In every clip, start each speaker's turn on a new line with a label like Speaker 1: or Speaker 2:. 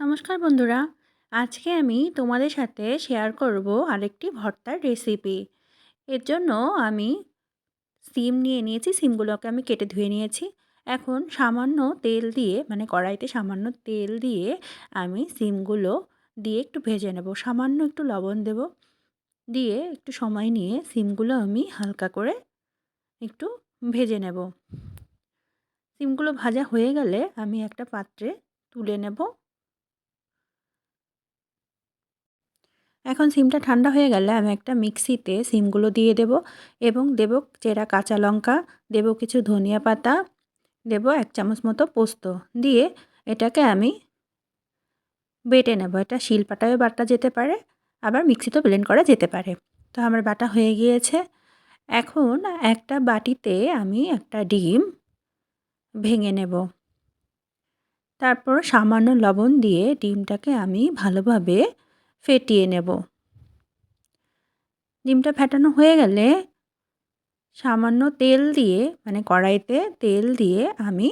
Speaker 1: নমস্কার বন্ধুরা। আজকে আমি তোমাদের সাথে শেয়ার করব আরেকটি ভর্তার রেসিপি এর জন্য আমি সিম নিয়ে নিয়েছি সিমগুলোকে আমি কেটে ধুয়ে নিয়েছি। এখন সামান্য তেল দিয়ে মানে কড়াইতে সামান্য তেল দিয়ে আমি সিমগুলো দিয়ে একটু ভেজে নেব। সামান্য একটু লবণ দেব। দিয়ে একটু সময় নিয়ে সিমগুলো আমি হালকা করে একটু ভেজে নেব। সিমগুলো ভাজা হয়ে গেলে আমি একটা পাত্রে তুলে নেব। এখন সিমটা ঠান্ডা হয়ে গেলে আমি একটা মিক্সিতে সিমগুলো দিয়ে দেব এবং দেব চেরা কাঁচা লঙ্কা, দেব কিছু ধনিয়া পাতা, দেব এক চামচ মতো পোস্ত। দিয়ে এটাকে আমি বেটে নেব। এটা শিল শিলপাটায়ও বাটা যেতে পারে, আবার মিক্সিতেও ব্লেন্ড করা যেতে পারে। তো আমার বাটা হয়ে গিয়েছে। এখন একটা বাটিতে আমি একটা ডিম ভেঙে নেব। তারপর সামান্য লবণ দিয়ে ডিমটাকে আমি ভালোভাবে ফেটিয়ে নেব। ডিমটা ফেটানো হয়ে গেলে সামান্য তেল দিয়ে মানে কড়াইতে তেল দিয়ে আমি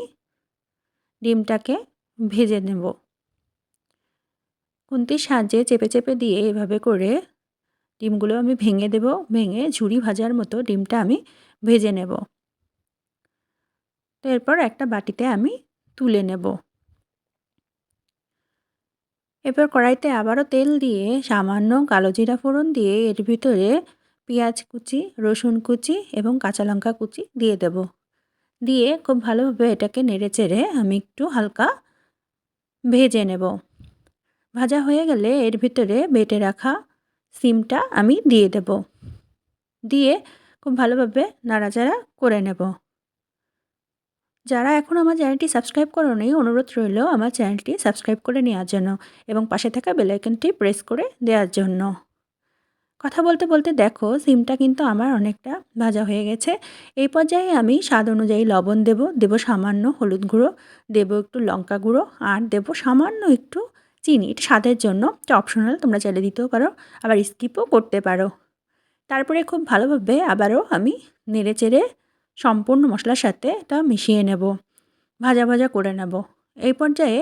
Speaker 1: ডিমটাকে ভেজে নেব। খুন্তির সাহায্যে চেপে চেপে দিয়ে এভাবে করে ডিমগুলো আমি ভেঙে দেব, ভেঙে ঝুড়ি ভাজার মতো ডিমটা আমি ভেজে নেব। তো এরপর একটা বাটিতে আমি তুলে নেব। এরপর কড়াইতে আবারও তেল দিয়ে সামান্য কালো জিরা ফোড়ন দিয়ে এর ভিতরে পেঁয়াজ কুচি, রসুন কুচি এবং কাঁচা লঙ্কা কুচি দিয়ে দেব। দিয়ে খুব ভালোভাবে এটাকে নেড়ে চেড়ে আমি একটু হালকা ভেজে নেব। ভাজা হয়ে গেলে এর ভিতরে বেটে রাখা সিমটা আমি দিয়ে দেব। দিয়ে খুব ভালোভাবে নাড়াচাড়া করে নেব। যারা এখন আমার চ্যানেলটি সাবস্ক্রাইব করোনি, অনুরোধ রইল আমার চ্যানেলটি সাবস্ক্রাইব করে নেওয়ার জন্য এবং পাশে থাকা বেলাইকনটি প্রেস করে দেওয়ার জন্য। কথা বলতে বলতে দেখো, সিমটা কিন্তু আমার অনেকটা ভাজা হয়ে গেছে। এই পর্যায়ে আমি স্বাদ অনুযায়ী লবণ দেব দেব সামান্য হলুদ গুঁড়ো, দেব একটু লঙ্কা গুঁড়ো আর দেব সামান্য একটু চিনি। এটা স্বাদের জন্য, এটা অপশনাল তোমরা চাইলে দিতেও পারো, আবার স্কিপও করতে পারো। তারপরে খুব ভালোভাবে আবারও আমি নেড়ে চেড়ে সম্পূর্ণ মশলার সাথে এটা মিশিয়ে নেব, ভাজা ভাজা করে নেব। এই পর্যায়ে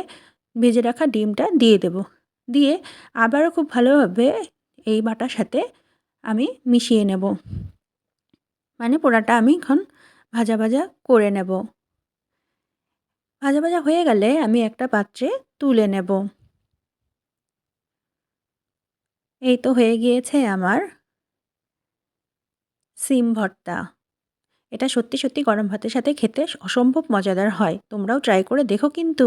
Speaker 1: ভেজে রাখা ডিমটা দিয়ে দেব। দিয়ে আবারও খুব ভালোভাবে এই বাটার সাথে আমি মিশিয়ে নেব। মানে পোড়াটা আমি এখন ভাজা ভাজা করে নেব। ভাজা ভাজা হয়ে গেলে আমি একটা পাত্রে তুলে নেব। এই তো হয়ে গিয়েছে আমার সিম ভর্তা। এটা সত্যি সত্যি গরম ভাতের সাথে খেতে অসম্ভব মজাদার হয়। তোমরাও ট্রাই করে দেখো কিন্তু।